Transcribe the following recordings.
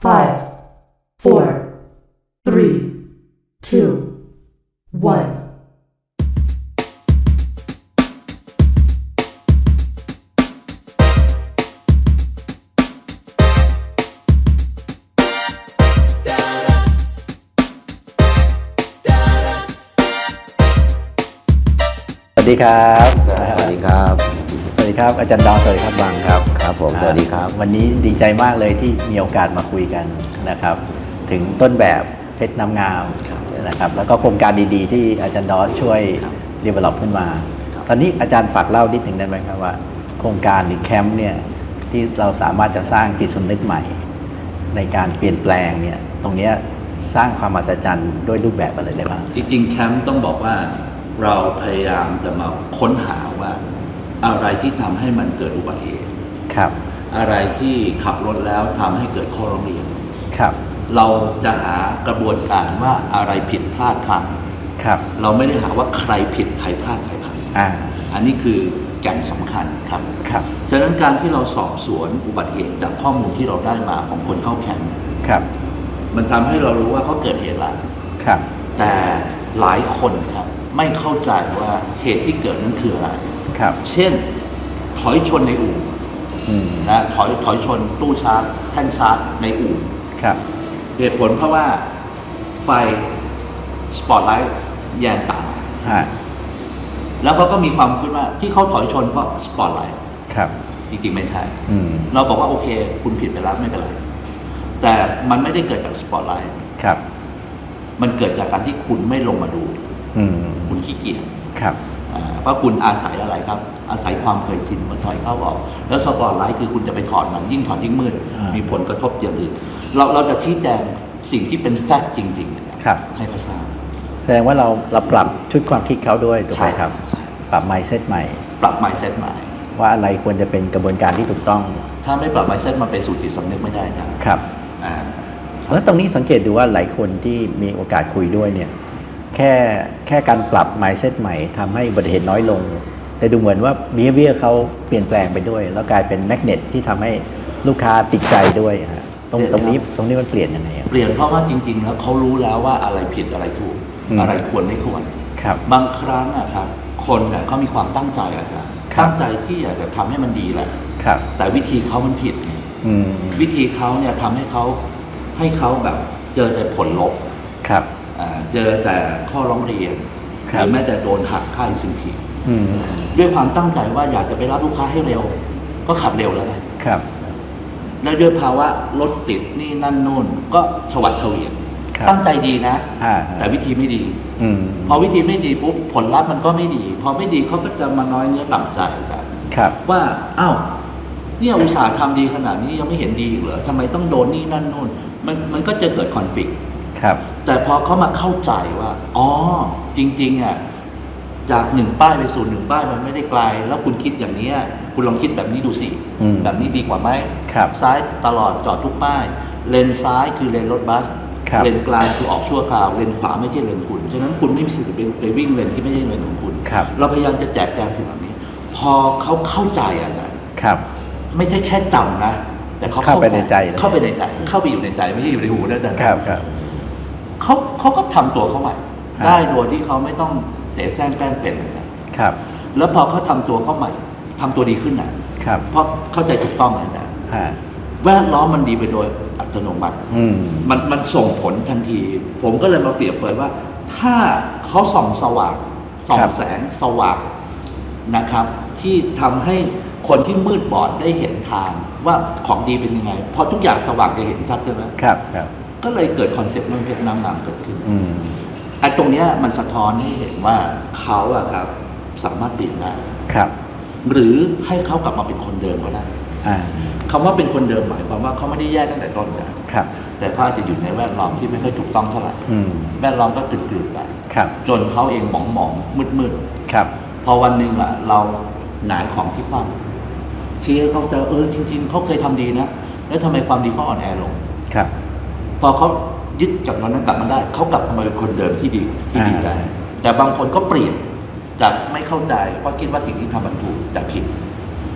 five, four, three, two, one. สวัสดีครับ สวัสดีครับสวัสดี ครับอาจารย์ดาวสวัสดีครับบังครับครับผมสวัสดีครับ วันนี้ดีใจมากเลยที่มีโอกาสมาคุยกันนะครับ ถึงต้นแบบเพชรน้ำงามนะครับแล้วก็โครงการดีๆ ที่อาจารย์ดอสช่วยดีเวล็อปขึ้นมา ตอนนี้อาจารย์ฝากเล่านิดหนึ่งได้ไหมครับว่า โครงการหรือแคมป์เนี่ยที่เราสามารถจะสร้างจิตสำนึกใหม่ ในการเปลี่ยนแปลงเนี่ยตรงเนี้ยสร้างความมหัศจรรย์ด้วยรูปแบบอะไรได้บ้างจริงๆแคมป์ต้องบอกว่าเราพยายามจะมาค้นหาว่า อะไรที่ทำให้มันเกิดอุบัติเหตุครับ อะไรที่ขับรถแล้วทำให้เกิดข้อร้องเรียนครับ เราจะหากระบวนการว่าอะไรผิดพลาดพลังครับ เราไม่ได้หาว่าใครผิดใครพลาดใครพลังอ่าอันนี้คือแก่นสำคัญครับครับฉะนั้นการที่เราสอบสวนอุบัติเหตุจากข้อมูลที่เราได้มาของคนเข้าแคมป์ครับ มันทำให้เรารู้ว่าเขาเกิดเหตุอะไรครับ แต่หลายคนครับ ไม่เข้าใจว่าเหตุที่เกิดนั้นคืออะไร ครับเช่น ถอยชนในอู่อืมนะถอยถอยชนตู้ชาร์จแท่นชาร์จในอู่ครับ เหตุผลเพราะว่าไฟสปอตไลท์แยงตาอ่าแล้วเขาก็มีความคิดว่าที่เขาถอยชนเพราะสปอตไลท์ครับ จริงๆไม่ใช่ อืม เราบอกว่าโอเค คุณผิดไปแล้วไม่เป็นไร แต่มันไม่ได้เกิดจากสปอตไลท์ครับ มันเกิดจากการที่คุณไม่ลงมาดู อืม คุณขี้เกียจ ครับอ่า เพราะคุณอาศัยอะไรครับ อาศัยความเคยชินมันถอยเข้าออก แล้วสปอตไลท์คือคุณจะไปถอดมันยิ่งถอดยิ่งมืด มีผลกระทบอย่างอื่น เราเราจะชี้แจงสิ่งที่เป็นแฟกต์จริงๆนะครับครับให้เขาทราบแสดงว่าเราเราปรับชุดความคิดเขาด้วยถูกไหมใช่ครับใช่ปรับ mindset ใหม่ ปรับ mindset ใหม่ ว่าอะไรควรจะเป็นกระบวนการที่ถูกต้อง ถ้าไม่ปรับ mindset มาไปสู่จิตสำนึกไม่ได้นะครับอ่าแล้วตรงนี้สังเกตดูว่าหลายคนที่มีโอกาสคุยด้วยเนี่ย แค่แค่การปรับ mindset ใหม่ทำให้อุบัติเหตุน้อยลง แต่ดูเหมือนว่า behavior เขาเปลี่ยนแปลงไปด้วย แล้วกลายเป็น magnet ที่ทำให้ลูกค้าติดใจด้วยฮะตรงเปลี่ยนตรงนี้ครับตรงนี้มันเปลี่ยนยังไงครับ เปลี่ยนเพราะว่าจริง ๆ แล้วเขารู้แล้วว่าอะไรผิดอะไรถูก อืม อะไรควรไม่ควร ครับ บางครั้งอะครับ คนเนี่ยเขามีความตั้งใจอะครับครับ ตั้งใจที่อยากจะทำให้มันดีแหละ ครับ แต่วิธีเขามันผิดไงอืมวิธีเขาเนี่ยทำให้เขาให้เขาแบบเจอแต่ผลลบ ครับอ่า เจอแต่ข้อร้องเรียนคหรับรือแม้แต่โดนหักค่าสิ่งทีอืมด้วยความตั้งใจว่าอยากจะไปรับลูกค้าให้เร็ว ก็ขับเร็วแล้วไงครับ แล้วด้วยภาวะรถติดนี่นั่นนู่นก็ฉวัดเฉวียนครับตั้งใจดีนะอ่าแต่วิธีไม่ดีอืมพอวิธีไม่ดีปุ๊บผลลัพธ์มันก็ไม่ดี พอไม่ดีเขาก็จะมาน้อยเนื้อต่ำใจกันครับว่าอ้าวเนี่ยอุตสาห์ทำดีขนาดนี้ยังไม่เห็นดีอีกเหรอทำไมต้องโดนนี่นั่นนู่นมันมันก็จะเกิดคอนฟ lict ครับ แต่พอเขามาเข้าใจว่า อ๋อ จริงๆอะจากหนึ่งป้ายไปสู่หนึ่งป้ายมันไม่ได้ไกล แล้วคุณคิดอย่างเนี้ยคุณลองคิดแบบนี้ดูสิอืมแบบนี้ดีกว่าไหมครับซ้ายตลอดจอดทุกป้าย เลนซ้ายคือเลนรถบัสครับเลนกลางคือออกชั่วคราว เลนขวาไม่ใช่เลนคุณ ฉะนั้นคุณไม่มีสิทธิ์ไปไปวิ่งเลนที่ไม่ใช่เลนของคุณครับเราพยายามจะแจกแจงสิ่งเหล่านี้ พอเขาเข้าใจอาจารย์ครับไม่ใช่แค่จำนะ แต่เขาเข้าไปในใจเลยเข้าไปในใจ เข้าไปอยู่ในใจไม่ใช่อยู่ในหูนะอาจารย์ครับครับ เขาเขาก็ทำตัวเขาใหม่ ครับ ได้โดยที่เขาไม่ต้องเสียแซงแกล้งเป็นอาจารย์ครับ แล้วพอเขาทำตัวเขาใหม่ทำตัวดีขึ้นน่ะครับเพราะเข้าใจถูกต้องอาจารย์ฮะแวดล้อมมันดีไปโดยอัตโนมัติ อืม มันมันส่งผลทันที ผมก็เลยมาเปรียบเปรยว่า ถ้าเขาส่องสว่างส่องครับ แสงสว่างนะครับ ที่ทำให้คนที่มืดบอดได้เห็นทางว่าของดีเป็นยังไงพอทุกอย่างสว่างจะเห็นชัดใช่ไหม ครับครับ ก็เลยเกิดคอนเซ็ปต์เรื่องเพชรน้ำนามเกิดขึ้นอืม ไอ้ตรงเนี้ยมันสะท้อนให้เห็นว่าเขาอะครับ สามารถเปลี่ยนได้ครับ หรือให้เขากลับมาเป็นคนเดิมก็ได้อ่า คำว่าเป็นคนเดิมหมายความว่าเขาไม่ได้แย่ตั้งแต่ต้นจ้ะครับ แต่เขาอาจจะอยู่ในแวดล้อมที่ไม่ค่อยถูกต้องเท่าไหร่อืม แวดล้อมก็ตื่นตื่นๆไปครับ จนเขาเองหมองหมองมืดมืดครับๆพอวันหนึ่งอะเราหงายของที่คว่ำชี้ให้เขาเจอเออจริง ๆเขาเคยทำดีนะ แล้วทำไมความดีเขาอ่อนแอลง ครับ พอเขายึดจากนั้นกลับมาได้เขากลับมาเป็นคนเดิมที่ดีที่ดีอ่าได้แต่บางคนก็เปลี่ยนจากไม่เข้าใจเพราะคิดว่าสิ่งที่ทำมันถูกแต่ผิด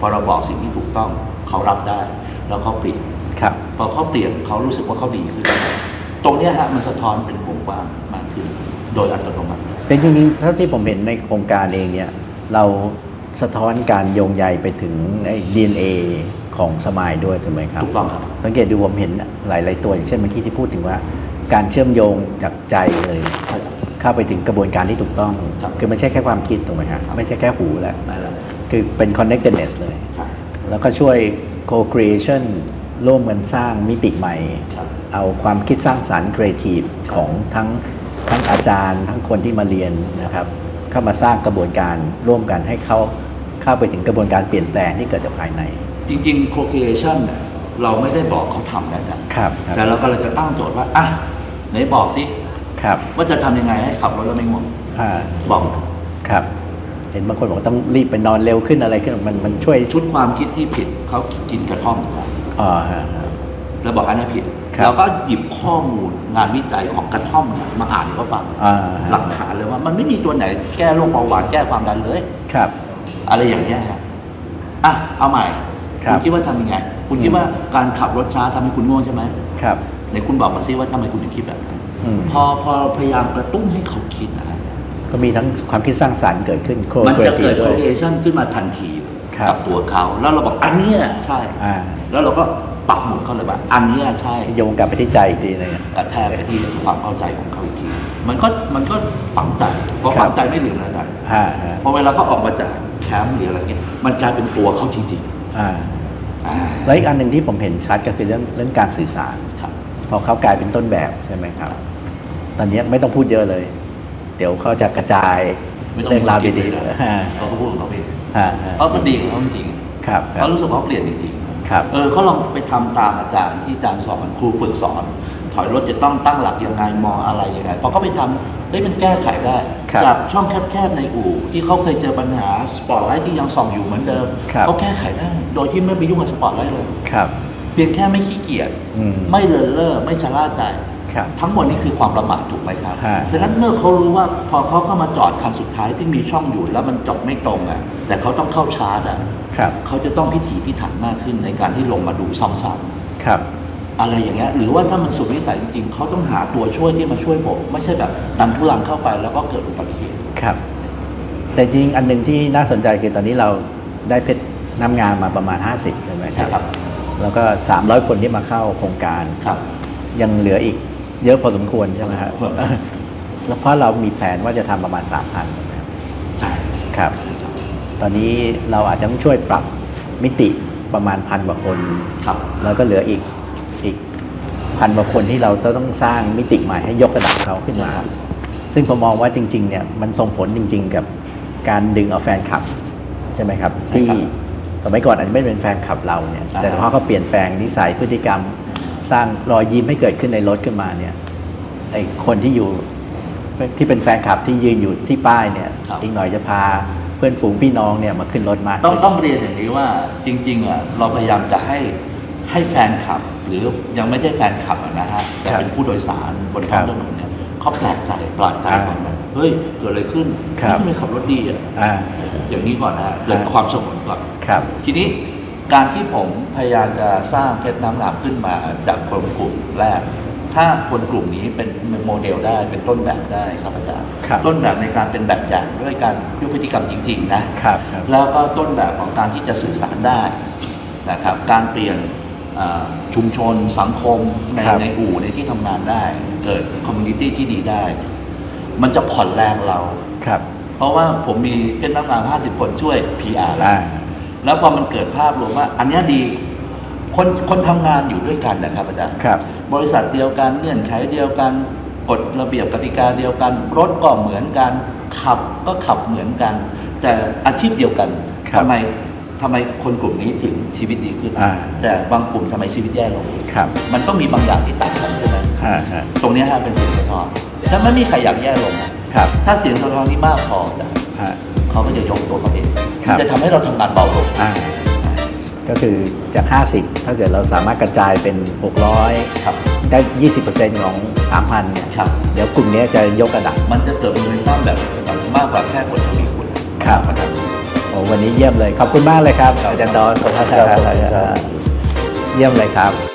พอเราบอกสิ่งที่ถูกต้องเขารับได้ แล้วเขาเปลี่ยนครับพอเขาเปลี่ยนเขารู้สึกว่าเขาดีขึ้น ตรงเนี้ยฮะมันสะท้อนเป็นวงกว้างมากขึ้น โดยอัตโนมัติแต่จริงๆเท่าที่ผมเห็นในโครงการเองเนี่ยเราสะท้อนการโยงใยไปถึงไอ้ DNA ของสมายด้วยถูกไหมครับถูกต้องครับ สังเกตดูผมเห็นหลาย ๆ ตัวอย่างเช่นเมื่อกี้ที่พูดถึงว่า การเชื่อมโยงจากใจเลยใช่ครับเข้าไปถึงกระบวนการที่ถูกต้องครับคือไม่ใช่แค่ความคิดถูกไหมครับครับไม่ใช่แค่หูแล้วได้แล้วคือเป็น connectedness เลยใช่แล้วก็ช่วย co-creation ร่วมกันสร้างมิติใหม่ครับเอาความคิดสร้างสารรค์ creative ของทั้งทั้งอาจารย์ ทั้งคนที่มาเรียนนะครับ เข้ามาสร้างกระบวนการร่วมกันให้เขาเข้าไปถึงกระบวนการเปลี่ยนแปลงที่เกิดจากภายใน จริงๆ co-creation เนี่ยเราไม่ได้บอกเขาทำนะจ๊ะครับแต่เรากำลังจะตั้งโจทย์ว่าอะไหนบอกสิครับว่าจะทำยังไงให้ขับรถแล้วไม่ง่วงอ่าบอกครับ เห็นบางคนบอกว่าต้องรีบไปนอนเร็วขึ้นอะไรขึ้นมันมันช่วยชุดความคิดที่ผิดเขากินกระท่อมครับอ๋อฮะฮะแล้วบอกอันนี้ผิดครับเราก็หยิบข้อมูลงานวิจัยของกระท่อมเนี่ยมาอ่านให้เขาฟังอ่าฮะหลักฐานเลยว่ามันไม่มีตัวไหนแก้โรคเบาหวานแก้ความดันเลย ครับ อะไรอย่างเงี้ยฮะอะ เอาใหม่ ครับณคิดว่าทำยังไง คุณคิดว่าการขับรถช้าทำให้คุณง่วงใช่ไหมครับไหนคุณบอกมาซิว่าทำไมคุณถึงคิดแบบนั้นอืมพอพอพยายามกระตุ้นให้เขาคิดนะฮะก็มีทั้งความคิดสร้างสรรค์เกิดขึ้นโครมันจะเกิดด้ว correlation ขึ้นมาทันทีครับกับตัวเขา แล้วเราบอกอันเนี้ยใช่อ่าแล้วเราก็ปักหมุดเขาเลยว่าอันเนี้ยใช่โยงกลับไปที่ใจอีกทีหนึงกระแทกไปที่ความเข้าใจของเขาอีกที มันก็มันก็ฝังใจพอครับฝังใจไม่ลืมแล้วกันอ่าฮะพอเวลาเขาออกมาจากแคมป์หรืออะไรเงี้ยมันกลายเป็นตัวเขาจริงอ่าๆ อ่าแล้วอีกอันหนึ่งที่ผมเห็นชัดก็คือเรื่องเรื่องการสื่อสารครับพอเขากลายเป็นต้นแบบใช่ไหมครับ ตอนนี้ไม่ต้องพูดเยอะเลย เดี๋ยวเขาจะกระจายไม่ต้องเรื่องราวดีเลยๆอ่าเขาก็พูดของเขาเองอ่าอ่าเพราะมันดีของเขาจริงครับคๆรับเขารู้สึกว่าเขาเปลี่ยนจริงครับๆเออเขาลองไปทำตามอาจารย์ที่อาจารย์สอนครูฝึกสอนถ อยรถจะต้องตั้งหลักยังไงมองอะไรยังไงพอเขาไปทำเฮ้ยมันแก้ไขได้ ครับจากช่องแคบๆในอู่ที่เขาเคยเจอปัญหาสปอตไลท์ที่ยังส่องอยู่เหมือนเดิมครับ เขาแก้ไขได้ โดยที่ไม่ไปยุ่งกับสปอตไลท์เลย ครับ เพียงแค่ไม่ขี้เกียจอืมไม่เลินเล่อไม่ชะล่าใจ ครับ ทั้งหมดนี้คือความประมาทถูกไหมครับ ฮะ ฉะนั้นเมื่อเขารู้ว่าพอเขาเข้ามาจอดคันสุดท้ายที่มีช่องอยู่แล้วมันจอดไม่ตรงอะ แต่เขาต้องเข้าชาร์จอะ ครับ เขาจะต้องพิถีพิถันมากขึ้นในการที่ลงมาดูซ้ำครับ ๆ อะไรอย่างเงี้ยหรือว่าถ้ามันสุดวิสัยจริงๆเขาต้องหาตัวช่วยที่มาช่วยผมไม่ใช่แบบดันทุลังเข้าไปแล้วก็เกิดอุบัติเหตุครับ แต่จริงอันหนึ่งที่น่าสนใจคือตอนนี้เราได้เพชรนำงานมาประมาณ 50ใช่ไหมคใช่รับครับ แล้วก็ 300 คนที่มาเข้าโครงการครับ ยังเหลืออีกเยอะพอสมควรใช่ไหมครับครับแล้วเพราะเรามีแผนว่าจะทำประมาณ 3,000ใช่ไหมครับใช่ครับ ตอนนี้เราอาจจะต้องช่วยปรับมิติประมาณพันกว่าคนครับแล้วก็เหลืออีกอีก พันกว่าคนที่เราต้องสร้างมิติใหม่ให้ยกระดับเขาขึ้นมา ซึ่งผมมองว่าจริงๆเนี่ยมันส่งผลจริง ๆ กับการดึงเอาแฟนคลับใช่ไหมครับใช่ที่ครับสมัยก่อนอาจจะไม่เป็นแฟนคลับเราเนี่ยอ่าแต่พอเขาเปลี่ยนแปลงนิสัยพฤติกรรมสร้างรอยยิ้มให้เกิดขึ้นในรถขึ้นมาเนี่ยไอคนที่อยู่ที่เป็นแฟนคลับที่ยืนอยู่ที่ป้ายเนี่ยครับอีกหน่อยจะพาเพื่อนฝูงพี่น้องเนี่ยมาขึ้นรถมากต้องขึ้นต้องเรียนอย่างนี้ว่าจริงๆอะเราพยายามจะให้ให้แฟนคลับ หรือยังไม่ใช่แฟนคลับอะนะฮะแต่ครับเป็นผู้โดยสารบนครัท้อบงถนนเนี่ยเขาแปลกใจปลาดใจอ่าก่อนว่าเฮ้ยเกิดอะไรขึ้นครับทำไมขับรถดีอะอ่า อย่างนี้ก่อนนะฮะเกิดอ่าความสงบก่อน ครับ ทีนี้การที่ผมพยายามจะสร้างเพชรน้ำหนามขึ้นมาจากคนกลุ่มแรก ถ้าคนกลุ่มนี้เป็นเป็นโมเดลได้เป็นต้นแบบได้ครับอาจารย์ครับ ต้นแบบในการเป็นแบบอย่างด้วยการด้วยพฤติกรรมจริง ๆ นะ ครับ ครับ แล้วก็ต้นแบบของการที่จะสื่อสารได้นะครับ การเปลี่ยนอ่า ชุมชนสังคมในครับ ในอู่ในที่ทำงานได้ เกิดคอมมูนิตี้ที่ดีได้ มันจะผ่อนแรงเรา ครับเพราะว่าผมมีเพชรน้ำงาม50 คนช่วย PR แล้ว อ่า แล้วพอมันเกิดภาพรวมว่า อันเนี้ยดีคนคนทำงานอยู่ด้วยกันนะครับอาจารย์ครับ บริษัทเดียวกันเงื่อนไขเดียวกันกฎระเบียบกติกาเดียวกัน รถก็เหมือนกัน ขับก็ขับเหมือนกัน แต่อาชีพเดียวกันครับ ทำไม ทำไมคนกลุ่มนี้ถึงชีวิตดีขึ้น อ่า แต่บางกลุ่มทำไมชีวิตแย่ลง ครับมันต้องมีบางอย่างที่ต่างกันใช่ไหมอ่าฮะตรงเนี้ยฮะเป็นเสียงสะท้อนถ้าไม่มีใครอยากแย่ลงนะครับถ้าเสียงสะท้อนนี้มากพอจะฮะ เขาก็จะยกตัวเขาเองครับ จะทำให้เราทำงานเบาลงอ่าก็คือจาก 50 ถ้าเกิดเราสามารถกระจายเป็น 600 ครับได้ 20%ของ 3,000 เนี่ย ครับ เดี๋ยวกลุ่มนี้จะยกระดับ มันจะเกิดโมเมนตัมแบบมากกว่าแค่คนทวีคูณครับนะครับโอ้ วันนี้เยี่ยมเลย ขอบคุณมากเลยครับครับอาจารย์ดอนขอบคุณครับเยี่ยมเลยครับ